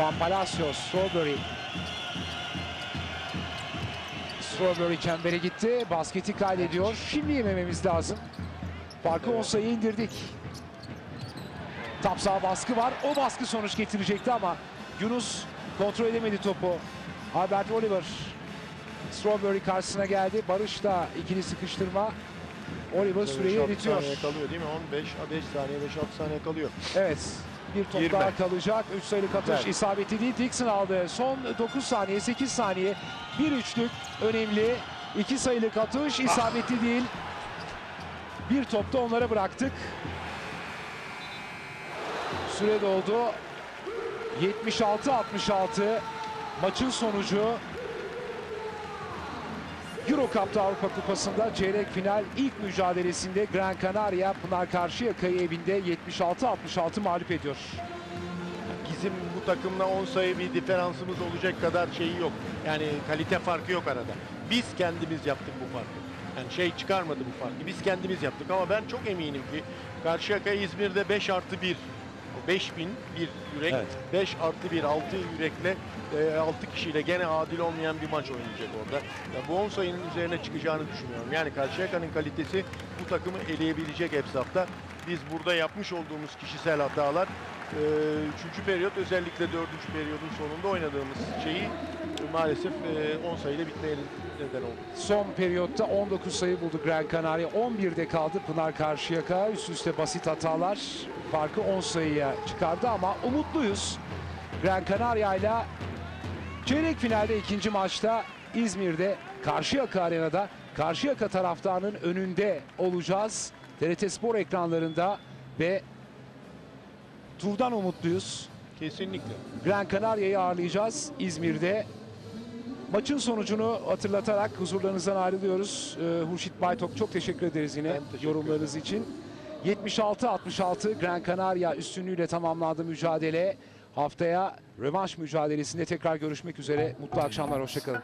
Juan Palacios, Strawberry. Strawberry çembere gitti. Basketi kaydediyor. Şimdi yemememiz lazım. Farkı 10 sayı indirdik. Top sağ baskı var. O baskı sonuç getirecekti ama Yunus kontrol edemedi topu. Albert Oliver Strawberry karşısına geldi. Barış da ikili sıkıştırma. Oliver süreyi 5-6 eritiyor. kalıyor değil mi? 15, 5 saniye, 5-6 saniye kalıyor. Evet. Bir top 20. daha kalacak. 3 sayılık atış Güzel. isabeti değil. Dixon aldı. Son 9 saniye, 8 saniye. Bir üçlük önemli. 2 sayılık atış isabeti değil. Bir topta onlara bıraktık. Süre doldu. 76-66 maçın sonucu. Euro Cup'ta Avrupa Kupası'nda çeyrek final ilk mücadelesinde Gran Canaria Pınar Karşıyaka'yı evinde 76-66 mağlup ediyor. Bizim bu takımla 10 sayı bir diferansımız olacak kadar şeyi yok. Yani kalite farkı yok arada. Biz kendimiz yaptık bu farkı. Yani şey çıkarmadı bu farkı. Biz kendimiz yaptık ama ben çok eminim ki Karşıyaka İzmir'de 5 artı 1 5000 bir yürek, Evet. 5 artı 1, 6 yürekle, 6 kişiyle gene adil olmayan bir maç oynayacak orada. Ya bu 10 sayının üzerine çıkacağını düşünüyorum. Yani Karşıyaka'nın kalitesi bu takımı eleyebilecek hesapta. Biz burada yapmış olduğumuz kişisel hatalar, e, üçüncü periyot özellikle dördüncü periyodun sonunda oynadığımız şeyi e, maalesef e, 10 sayıyla bitmeye neden oldu. Son periyotta 19 sayı buldu Gran Canaria. 11'de kaldı Pınar Karşıyaka. Üst üste basit hatalar farkı 10 sayıya çıkardı ama umutluyuz. Gran Canaria ile çeyrek finalde ikinci maçta İzmir'de Karşıyaka Arena'da Karşıyaka taraftarının önünde olacağız. TRT Spor ekranlarında ve turdan umutluyuz. Kesinlikle. Gran Canaria'yı ağırlayacağız İzmir'de. Maçın sonucunu hatırlatarak huzurlarınızdan ayrılıyoruz. Ee, Hurşit Baytok çok teşekkür ederiz yine teşekkür yorumlarınız için. 76-66 Gran Canaria üstünlüğüyle tamamlandı mücadele. Haftaya rövanş mücadelesinde tekrar görüşmek üzere. Mutlu akşamlar, hoşçakalın.